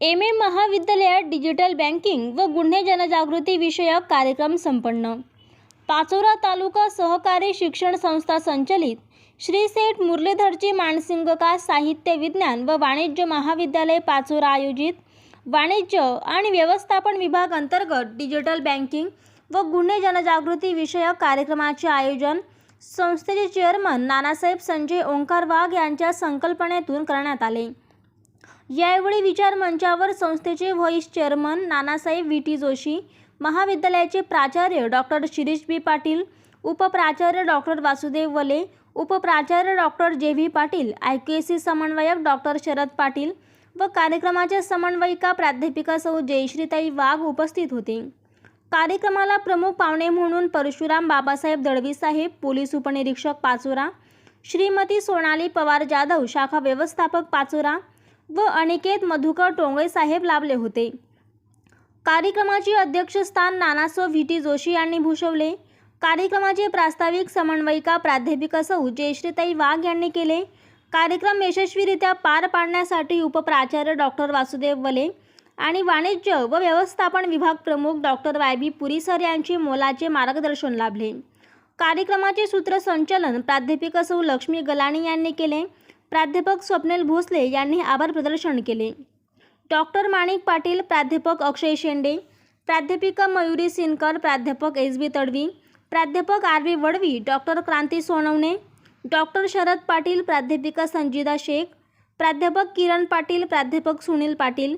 M A महाविद्यालयात digital banking व गुन्हे जनजागृती विषयक कार्यक्रम संपन्न. पाचोरा तालुका सहकारी शिक्षण संस्था संचलित श्री सेठ मुरलीधरजी मानसिंगका साहित्य विज्ञान व वाणिज्य महाविद्यालय पाचोरा आयोजित वाणिज्य आणि व्यवस्थापन विभाग अंतर्गत डिजिटल बँकिंग व गुन्हे जनजागृती विषयक कार्यक्रमाचे आयोजन संस्थेचे चेअरमन नानासाहेब संजय ओंकार वाघ यांच्या संकल्पनेतून करण्यात आले. यावेळी विचार मंचावर संस्थेचे vice chairman Nanasaheb V T Joshi महाविद्यालयाचे प्राचार्य डॉक्टर शिरीष बी पाटील उपप्राचार्य doctor Vasudev Wale उपप्राचार्य doctor J V Patil I K C समन्वयक डॉक्टर शरद पाटील व कार्यक्रमाच्या समन्वयिका प्राध्यापिका सौ. जयश्रीताई वाघ उपस्थित होते. कार्यक्रमाला प्रमुख पाहुणे म्हणून परशुराम बाबासाहेब दळवी साहेब पोलीस उपनिरीक्षक पाचोरा श्रीमती सोनाली पवार जाधव शाखा व्यवस्थापक पाचोरा व अनिकेत मधुकर टोंगळे साहेब लाभले होते. कार्यक्रमाचे अध्यक्षस्थान नानासो व्ही. टी. जोशी यांनी भूषवले. कार्यक्रमाचे प्रास्ताविक समन्वयिका प्राध्यापिका सौ जयश्रीताई वाघ यांनी केले. कार्यक्रम यशस्वीरित्या पार पाडण्यासाठी उपप्राचार्य डॉक्टर वासुदेव वले आणि वाणिज्य व व्यवस्थापन विभाग प्रमुख doctor Y. B. Puri sir यांचे मोलाचे मार्गदर्शन लाभले. कार्यक्रमाचे सूत्रसंचलन प्राध्यापिका सौ लक्ष्मी गलाणी यांनी केले. प्राध्यापक स्वप्नील भोसले यांनी आभार प्रदर्शन केले. डॉक्टर माणिक पाटील प्राध्यापक अक्षय शेंडे प्राध्यापिका मयुरी सिनकर प्राध्यापक एस बी तडवी प्राध्यापक R V Vadvi doctor Kranti Sonawane doctor Sharad Patil प्राध्यापिका संजिदा शेख प्राध्यापक किरण पाटील प्राध्यापक सुनील पाटील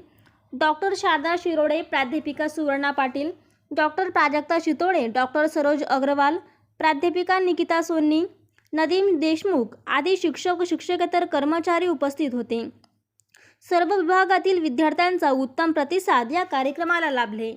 डॉक्टर शारदा शिरोडे प्राध्यापिका सुवर्णा पाटील डॉक्टर प्राजक्ता चितोडे डॉक्टर सरोज अग्रवाल प्राध्यापिका निकिता सोन्नी नदीम देशमुख आदी शिक्षक शिक्षकेतर कर्मचारी उपस्थित होते. सर्व विभागातील विद्यार्थ्यांचा उत्तम प्रतिसाद या कार्यक्रमाला लाभले.